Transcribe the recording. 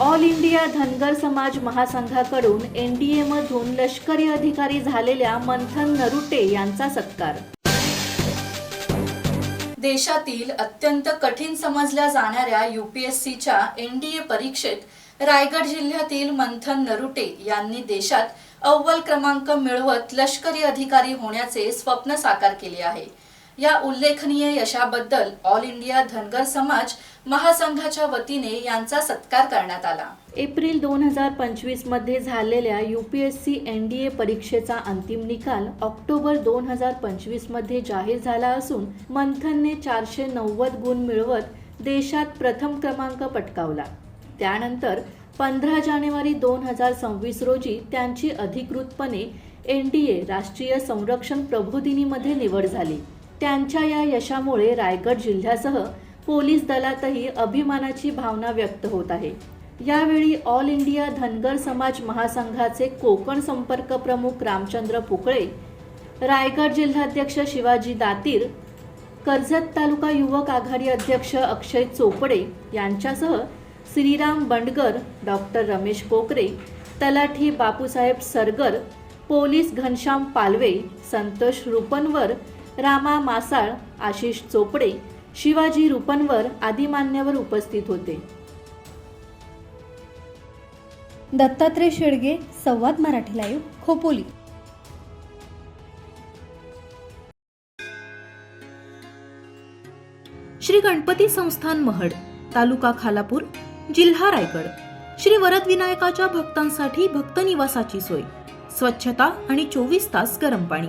All India Dhangar समाज महासंघाकडून NDA मधून लष्करी अधिकारी झालेल्या मंथन नरुटे यांचा सत्कार. देशातील अत्यंत कठीण समजल्या जाणाऱ्या युपीएससीच्या एनडीए परीक्षेत रायगड जिल्ह्यातील मंथन नरुटे यांनी देशात अव्वल क्रमांक मिळवत लष्करी अधिकारी होण्याचे स्वप्न साकार केले आहे. या उल्लेखनीय यशाबद्दल ऑल इंडिया धनगर समाज महासंघाच्या वतीने यांचा सत्कार करण्यात आला. एप्रिल दोन हजार पंचवीसमध्ये झालेल्या यूपीएससी एन डी ए परीक्षेचा अंतिम निकाल ऑक्टोबर दोन हजार पंचवीसमध्ये जाहीर झाला असून मंथनने चारशे नव्वद गुण मिळवत देशात प्रथम क्रमांक पटकावला. त्यानंतर पंधरा जानेवारी दोन हजार सव्वीस रोजी त्यांची अधिकृतपणे एन डी ए राष्ट्रीय संरक्षण प्रबोधिनीमध्ये निवड झाली. त्यांच्या या यशामुळे रायगड जिल्ह्यासह पोलीस दलातही अभिमानाची भावना व्यक्त होत आहे. यावेळी ऑल इंडिया धनगर समाज महासंघाचे कोकण संपर्क प्रमुख रामचंद्र पुकळे रायगड जिल्हाध्यक्ष शिवाजी दातीर कर्जत तालुका युवक आघाडी अध्यक्ष अक्षय चोपडे यांच्यासह श्रीराम बंडगर डॉक्टर रमेश कोकरे तलाठी बापूसाहेब सरगर पोलीस घनश्याम पालवे संतोष रुपनवर रामा मासाळ आशिष चोपडे शिवाजी रुपनवर आदी मान्यवर उपस्थित होते. दत्तात्रय शेडगे संवाद मराठी लाईव्ह खोपोली. श्री गणपती संस्थान महड तालुका खालापूर जिल्हा रायगड. श्री वरद विनायकाच्या भक्तांसाठी भक्त निवासाची सोय. स्वच्छता आणि चोवीस तास गरम पाणी.